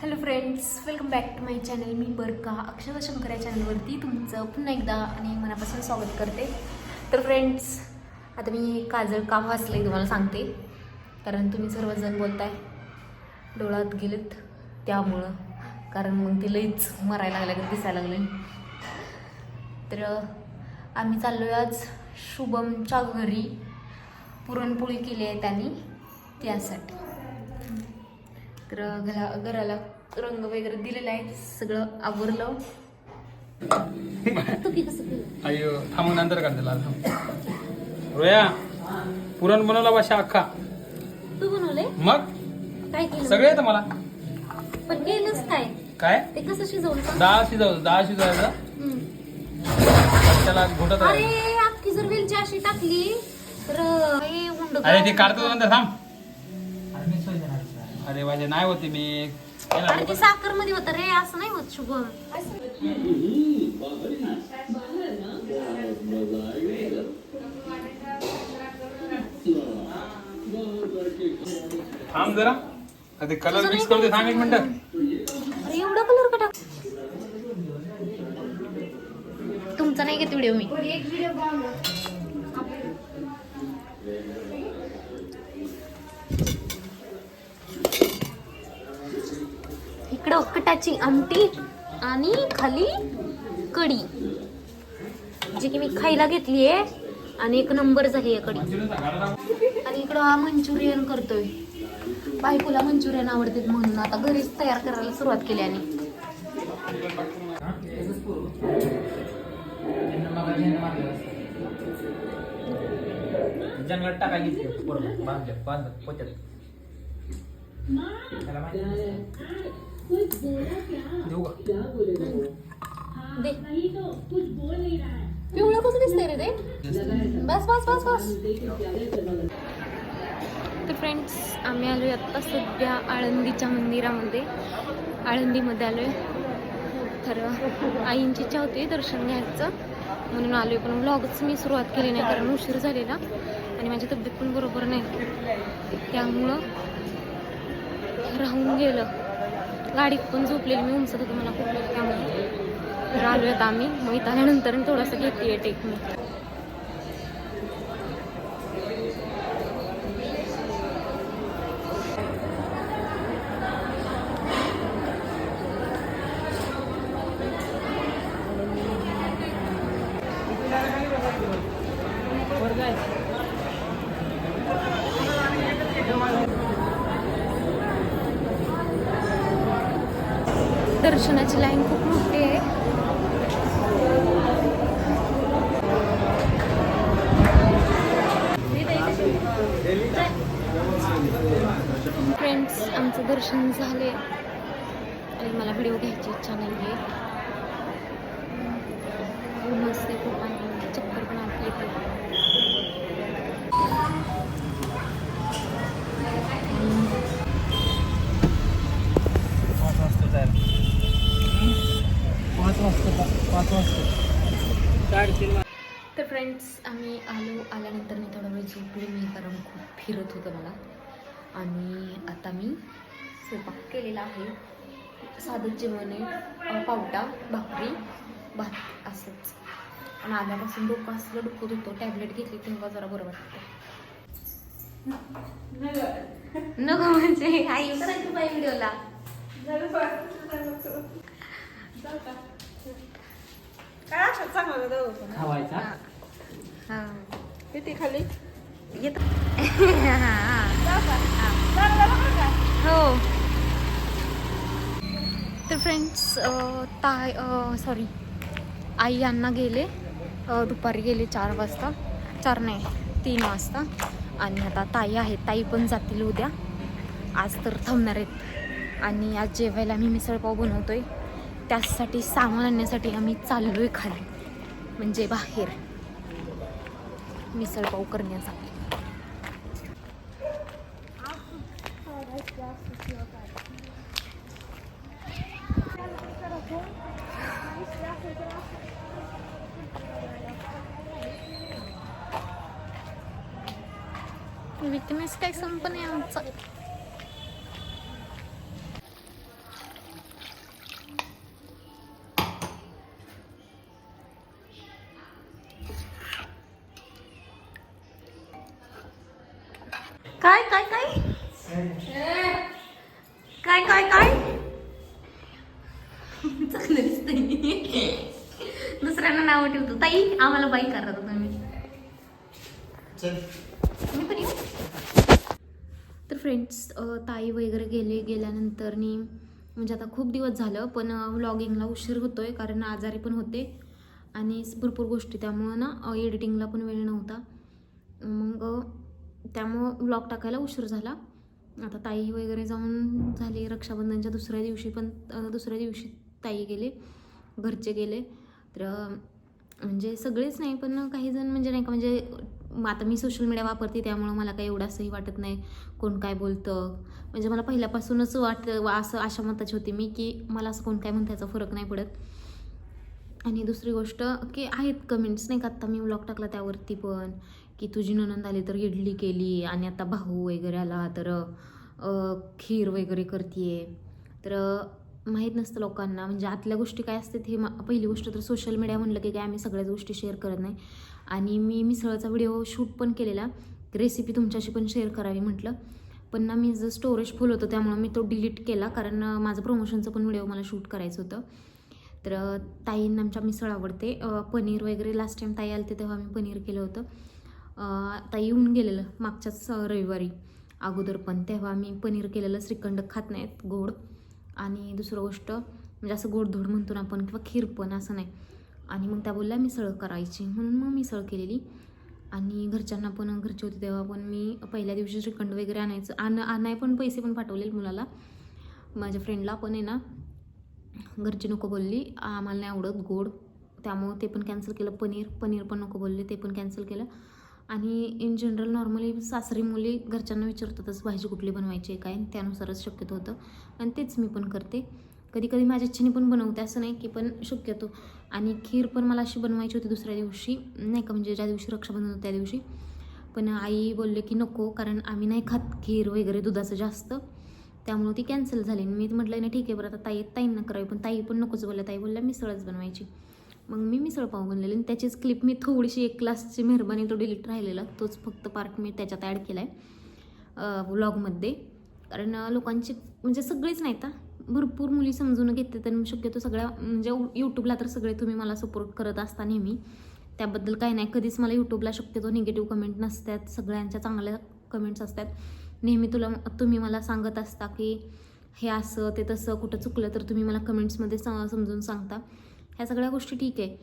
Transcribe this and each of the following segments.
Hello friends welcome back to my channel मी बरका. अक्षता शंकर या चॅनलवरती तुमचं पुन्हा एकदा आणि मनापासून स्वागत करते. तर फ्रेंड्स आता मी काजळ का वाचलं तुम्हाला सांगते. कारण तुम्ही सर्वजण बोलताय डोळ्यात गेलेत त्यामुळं. कारण मग ती लईच मरायला लागल्या दिसायला लागले तर आम्ही चाललो आहे आज शुभमच्या घरी. पुरणपोळी केली आहे त्यांनी त्यासाठी. तर घरा घराला रंग वगैरे दिलेला आहे सगळं आवरलं. अयो थांबून नंतर त्याला थांब. रोया पुरण बनवला भाषा अख्खा. तू बनवले? मग? काय केलं? सगळे येतं मला. पण केलंच काय काय? ते कसं शिजवलं? का? डाळ शिजवलं डाळ शिजवायचं. त्याला घोटत अरे. अख्खी जर वेलची अशी टाकली तर अरे ते काढतो नंतर थांब. अरे माझे नाही होते मी. साखरमध्ये होत रे असं नाही होत शुभम थांब जरा. ते कलर मिक्स करते थांब एक मिनिट. अरे एवढा कलर का टाक? तुमचा नाही घेत व्हिडिओ मी. इकडं कटाची आमटी आणि खाली कढी. जी की मी खायला घेतली आहे आणि एक नंबर झाली आहे कढी. आणि इकडं हा मंचुरियन करतोय. बायकोला मंचुरियन आवडते म्हणून आता घरीच तयार करायला सुरुवात केली आणि. जंगलात टाकायची बरोबर बांधत पोत्यात. त्याला माहिती देऊ का दे। पिवळं कसं दिसतंय रे ते बस बस बस बस। तर फ्रेंड्स आम्ही आलोय आत्ता सध्या आळंदीच्या मंदिरामध्ये. आळंदीमध्ये आलोय. तर आईंची इच्छा होती दर्शन घ्यायचं. म्हणून आलोय पण व्लॉगच मी सुरुवात केली नाही कारण उशीर झालेला. आणि माझी तब्येत पण बरोबर नाही. त्यामुळं राहून गेलं. गाडी पण झोपलेली मी उमसत होते मला खूप वेळ त्यामुळे तर आलोय आम्ही. मग इथं आल्यानंतर मी थोडंसं घेते टेक मी दर्शनाची लाईन खूप मोठी आहे. फ्रेंड्स आमचं दर्शन झाले आणि मला व्हिडिओ घ्यायची इच्छा नाही आहे तर फ्रेंड्स आम्ही आलो आल्यानंतर मी थोडा वेळ झोपले मी कारण खूप फिरत होतं मला. आणि आता मी स्वयंपाक केलेला आहे. साधं जेवण आहे पावटा भाकरी भात असंच. आणि आल्यापासून डोकं असलं डोकं होतो. टॅबलेट घेतली तेव्हा जरा बरं वाटतं. नको म्हणजे आई करायचं बाई व्हिडिओला. खावायचा? हां. किती खाली येत हो तर फ्रेंड्स ताय सॉरी आई यांना गेले. दुपारी गेले चार वाजता. चार नाही तीन वाजता. आणि आता ताई आहेत. ताई पण जातील उद्या. आज तर थांबणार आहेत. आणि आज जेवायला मी मिसळपाव बनवतोय. त्यासाठी सामान आणण्यासाठी आम्ही चाललो आहे खाली. म्हणजे बाहेर. मिसळपाव करण्यासाठी विकनेस काय संप नाही आमचा. काय काय काय? काय काय काय? चांगलं दिसतंय दुसऱ्यांना नाव ठेवतो. ताई आम्हाला बाई करा तुम्ही. मी पण येऊ? तर फ्रेंड्स ताई वगैरे गेले गेल्यानंतरनी म्हणजे आता खूप दिवस झालं पण व्लॉगिंगला उशीर होतोय कारण आजारी पण होते. आणि भरपूर गोष्टी त्यामुळं ना एडिटिंगला पण वेळ नव्हता. मग त्यामुळं व्लॉग टाकायला उशीर झाला. आता ताई वगैरे जाऊन झाली रक्षाबंधनच्या दुसऱ्या दिवशी पण दुसऱ्या दिवशी ताई गेले घरचे गेले. तर म्हणजे सगळेच नाही पण काही जण म्हणजे नाही का म्हणजे आता मी सोशल मीडिया वापरते त्यामुळं मला काही एवढं असंही वाटत नाही कोण काय बोलतं. म्हणजे मला पहिल्यापासूनच वाट असं अशा मताची होती मी की मला असं कोण काय म्हणतं याचा फरक नाही पडत. आणि दुसरी गोष्ट की आहेत कमेंट्स नाही का आत्ता मी व्लॉग टाकला त्यावरती पण. की तुझी ननंद आली तर इडली केली आणि आता भाऊ वगैरे आला तर खीर वगैरे करते तर माहीत नसतं लोकांना. म्हणजे आतल्या गोष्टी काय असतात हे पहिली गोष्ट तर सोशल मीडिया म्हणलं की काय आम्ही सगळ्याच गोष्टी शेअर करत नाही. आणि मी मिसळचा व्हिडिओ शूट पण केलेला. रेसिपी तुमच्याशी पण शेअर करावी म्हटलं. पण ना मी जर स्टोरेज फुल होतं त्यामुळं मी तो डिलीट केला कारण माझं प्रमोशनचं पण व्हिडिओ मला शूट करायचं होतं. तर ताईंना आमच्या मिसळ आवडते. पनीर वगैरे लास्ट टाईम ताई आलते तेव्हा मी पनीर केलं होतं. आता येऊन गेलेलं मागच्याच रविवारी. अगोदर पण. तेव्हा मी पनीर केलेलं श्रीखंड खात नाहीत गोड. आणि दुसरं गोष्ट म्हणजे असं गोडधोड म्हणतो ना आपण किंवा खीर पण असं नाही. आणि मग त्या बोलल्या मिसळ करायची. म्हणून मग मिसळ केलेली. आणि घरच्यांना पण घरचे होते तेव्हा पण मी पहिल्या दिवशी श्रीखंड वगैरे आणायचं आण आणाय पण पैसे पण पाठवले मुलाला. माझ्या फ्रेंडला पण आहे ना घरची नको बोलली आम्हाला नाही आवडत गोड. त्यामुळं ते पण कॅन्सल केलं. पनीर पनीर पण नको बोलले ते पण कॅन्सल केलं. आणि इन जनरल नॉर्मली सासरी मुली घरच्यांना विचारतातच भाजी कुठली बनवायची आहे काय? त्यानुसारच शक्यतो होतं. आणि तेच मी पण करते. कधी कधी माझ्या इच्छेने पण बनवते असं नाही की पण शक्यतो. आणि खीर पण मला अशी बनवायची होती दुसऱ्या दिवशी नाही का म्हणजे ज्या दिवशी रक्षाबंधन होतं त्या दिवशी. पण आई बोलले की नको कारण आम्ही नाही खात खीर वगैरे दुधाचं जास्त. त्यामुळं ती कॅन्सल झाली. मी म्हटलं नाही ठीक आहे बरं आता ताई ताईंना करावी पण ताई पण नकोच बोलल्या. ताई बोलल्या मिसळच बनवायची. मग मी मिसळ पाव बनलेली आणि त्याचीच क्लिप मी थोडीशी एक क्लासची मेहरबानी तो डिलीट राहिलेला. तोच फक्त पार्ट मी त्याच्यात ॲड केला आहे व्लॉगमध्ये कारण लोकांची म्हणजे सगळेच नाही का भरपूर मुली समजून घेते तर शक्यतो सगळ्या म्हणजे यूट्यूबला तर सगळे तुम्ही मला सपोर्ट करत असता नेहमी. त्याबद्दल काही नाही. कधीच मला यूट्यूबला शक्यतो निगेटिव्ह कमेंट नसतात. सगळ्यांच्या चांगल्या कमेंट्स असतात. नेहमी तुला तुम्ही मला सांगत असता की हे असं ते तसं कुठं चुकलं तर तुम्ही मला कमेंट्समध्ये समजून सांगता. ह्या सगळ्या गोष्टी ठीक आहे.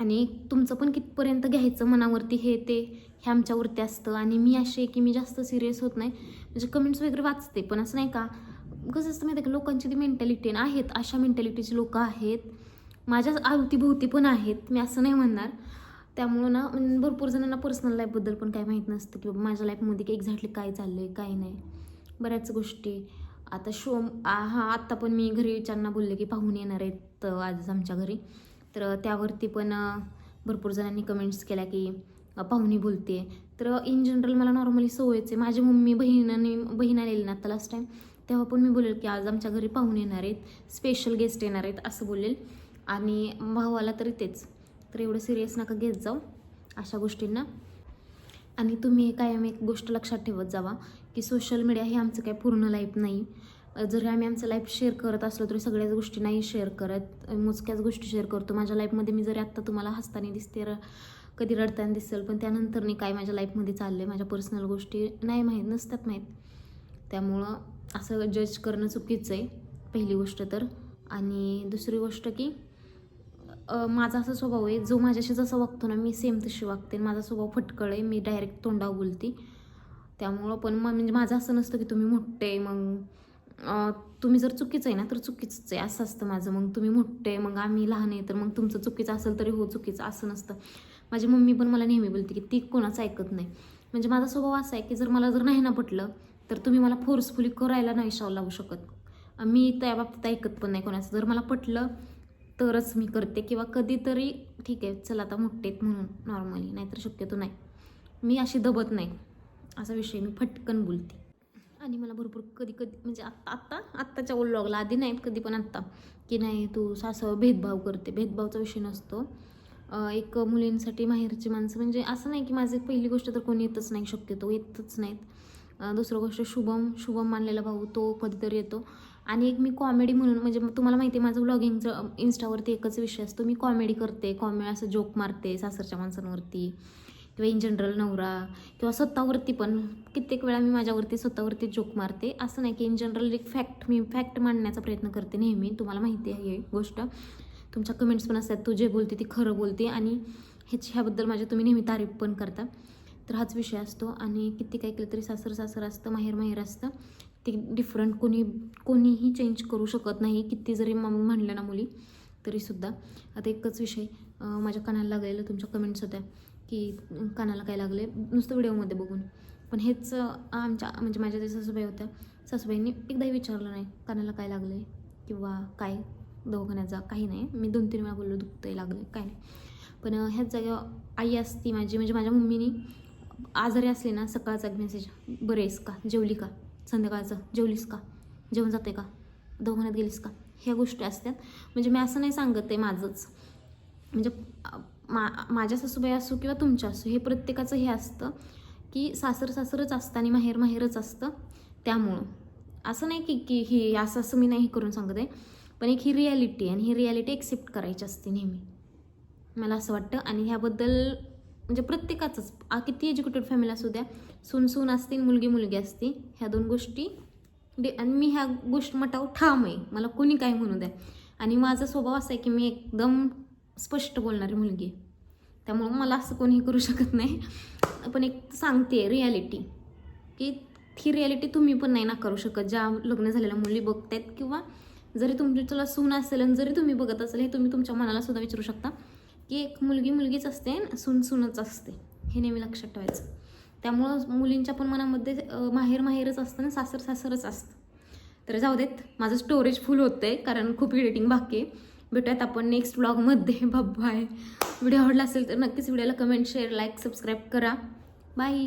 आणि तुमचं पण कितपर्यंत घ्यायचं मनावरती हे ते हे आमच्यावरती असतं. आणि मी असे आहे की मी जास्त सिरियस होत नाही. म्हणजे कमेंट्स वगैरे वाचते पण असं नाही का कसं असतं माहिती आहे का लोकांची ती मेंटॅलिटी आहेत. अशा मेंटॅलिटीची लोकं आहेत. माझ्या अवतीभोवती पण आहेत. मी असं नाही म्हणणार. त्यामुळं ना भरपूर जणांना पर्सनल लाईफबद्दल पण काय माहीत नसतं. की बाबा माझ्या लाईफमध्ये की एक्झॅक्टली काय चाललं आहे काय नाही. बऱ्याच गोष्टी. आता शो हा आत्ता पण मी घरी विचारांना बोलले की पाहून येणार आहेत आज आमच्या घरी. तर त्यावरती पण भरपूर जणांनी कमेंट्स केल्या की पाहुणी बोलते. तर इन जनरल मला नॉर्मली सवयच आहे. माझी मम्मी बहिणाने बहीण आलेली ना आता लास्ट टाईम तेव्हा पण मी बोलेल की आज आमच्या घरी पाहुणे येणार आहेत स्पेशल गेस्ट येणार आहेत असं बोलेल. आणि भावाला तरी तेच. तर एवढं सिरियस नका घेत जाऊ अशा गोष्टींना. आणि तुम्ही कायम एक गोष्ट लक्षात ठेवत जावा की सोशल मीडिया हे आमचं काय पूर्ण लाईफ नाही. जरी आम्ही आमचं लाईफ शेअर करत असलो तरी सगळ्याच गोष्टी नाही शेअर करत. मोजक्याच गोष्टी शेअर करतो. माझ्या लाईफमध्ये मी जरी आत्ता तुम्हाला हसताना दिसते र कधी रडताना दिसेल पण त्यानंतर नाही काय माझ्या लाईफमध्ये चाललं आहे माझ्या पर्सनल गोष्टी नाही माहीत नसतात माहीत. त्यामुळं असं जज करणं चुकीचं आहे पहिली गोष्ट तर. आणि दुसरी गोष्ट की माझा असा स्वभाव आहे जो माझ्याशी जसा वागतो ना मी सेम तशी वागते. माझा स्वभाव फटकळ आहे मी डायरेक्ट तोंडावर बोलते. त्यामुळं पण मग म्हणजे माझं असं नसतं की तुम्ही मोठे मग तुम्ही जर चुकीचं आहे ना तर चुकीचंच आहे. असं असतं माझं. मग तुम्ही मोठे मग आम्ही लहान आहे तर मग तुमचं चुकीचं असेल तरी हो चुकीचं. असं नसतं. माझी मम्मी पण मला नेहमी बोलते की ती कोणाचं ऐकत नाही. म्हणजे माझा स्वभाव असा आहे की जर मला जर नाही ना पटलं तर तुम्ही मला फोर्सफुली करायला नाही शाव लावू शकत. मी त्या बाबतीत ऐकत पण नाही कोणाचं. जर मला पटलं तरच मी करते किंवा कधीतरी ठीक आहे चला आता मोठेत आहेत म्हणून नॉर्मली नाहीतर शक्यतो नाही. मी अशी दबत नाही. असा विषय मी फटकन बोलते. आणि मला भरपूर कधी कधी म्हणजे आत्ता आत्ता आत्ताच्या ओलॉगला आधी नाहीत कधी पण आत्ता. की नाही तू सासव भेदभाव करते. भेदभावचा विषय नसतो. एक मुलींसाठी माहेरची माणसं म्हणजे असं नाही की माझी पहिली गोष्ट तर कोणी येतच नाही शक्यतो येतच नाहीत. दुसरं गोष्ट शुभम शुभम मानलेला भाऊ तो कधीतरी येतो. आणि एक मी कॉमेडी म्हणून म्हणजे तुम्हाला माहिती आहे माझं ब्लॉगिंगचं इन्स्टावरती एकच विषय असतो. मी कॉमेडी करते कॉमेडी असं जोक मारते सासरच्या माणसांवरती किंवा इन जनरल नवरा किंवा स्वतःवरती पण. कित्येक वेळा मी माझ्यावरती स्वतःवरती जोक मारते. असं नाही की इन जनरल एक फॅक्ट मी फॅक्ट मांडण्याचा प्रयत्न करते नेहमी. तुम्हाला माहिती आहे ही गोष्ट. तुमच्या कमेंट्स पण असतात तू जे बोलते ती खरं बोलते. आणि ह्याच ह्याबद्दल माझे तुम्ही नेहमी तारीफ पण करता. तर हाच विषय असतो. आणि किती काय केलं तरी सासर सासर असतं माहेर माहेर असतं. ते डिफरंट कोणी कोणीही चेंज करू शकत नाही किती जरी मग म्हणलं ना मुली तरीसुद्धा. आता एकच विषय माझ्या कानाला लागलेलं तुमच्या कमेंट्स होत्या की कानाला काय लागले नुसतं व्हिडिओमध्ये बघून. पण हेच आमच्या म्हणजे माझ्या ज्या सासूबाई होत्या सासूबाईंनी एकदाही विचारलं नाही कानाला काय लागले किंवा काय? दवाखान्यात जा काही नाही. मी दोन तीन वेळा बोललो दुखतंय लागलं काय नाही. पण ह्याच जागेवर आई असती माझी म्हणजे माझ्या मम्मीनी आजारी असले ना सकाळचा मेसेज बरेस आहेस का? जेवली का? संध्याकाळचं जेवलीस का? जेवण जाते का? दवाखान्यात गेलीस का? ह्या गोष्टी असतात. म्हणजे मी असं नाही सांगत आहे माझंच. म्हणजे मा माझ्या सासूबाई असो किंवा तुमच्या असो हे प्रत्येकाचं हे असतं की सासर सासरच असतं आणि माहेर माहेरच असतं त्यामुळं. असं नाही की की ही असं असं मी नाही करून सांगत आहे. पण एक ही रियालिटी आहे आणि ही रियालिटी एक्सेप्ट करायची असते नेहमी. मला असं वाटतं. आणि ह्याबद्दल म्हणजे प्रत्येकाचंच. आ, किती एज्युकेटेड फॅमिली असू द्या. सून सून असते आणि मुलगी मुलगी असते ह्या दोन गोष्टी डे आणि मी ह्या गोष्ट मटाव ठाम आहे. मला कोणी काय म्हणू द्या. आणि माझा स्वभाव असा आहे की मी एकदम स्पष्ट बोलणारी मुलगी आहे. त्यामुळं मला असं कोणीही करू शकत नाही. पण एक सांगते रियालिटी की ही रियालिटी तुम्ही पण नाही नाकारू शकत. ज्या लग्न झालेल्या मुली बघतायत किंवा जरी तुमची तुला सून असेल आणि जरी तुम्ही बघत असेल हे तुम्ही तुमच्या मनाला सुद्धा विचारू शकता. की एक मुलगी मुलगीच असते आणि सून सूनच असते. हे नेहमी लक्षात ठेवायचं. त्यामुळं मुलींच्या पण मनामध्ये माहेर माहेरच असतं आणि सासर सासरच असतं. तर जाऊ देत माझं स्टोरेज फुल होतं आहे कारण खूप एडिटिंग बाकी आहे. भेटूयात आपण नेक्स्ट ब्लॉगमध्ये बाय व्हिडिओ आवडला असेल तर नक्कीच व्हिडिओला कमेंट शेअर लाईक सबस्क्राईब करा. बाय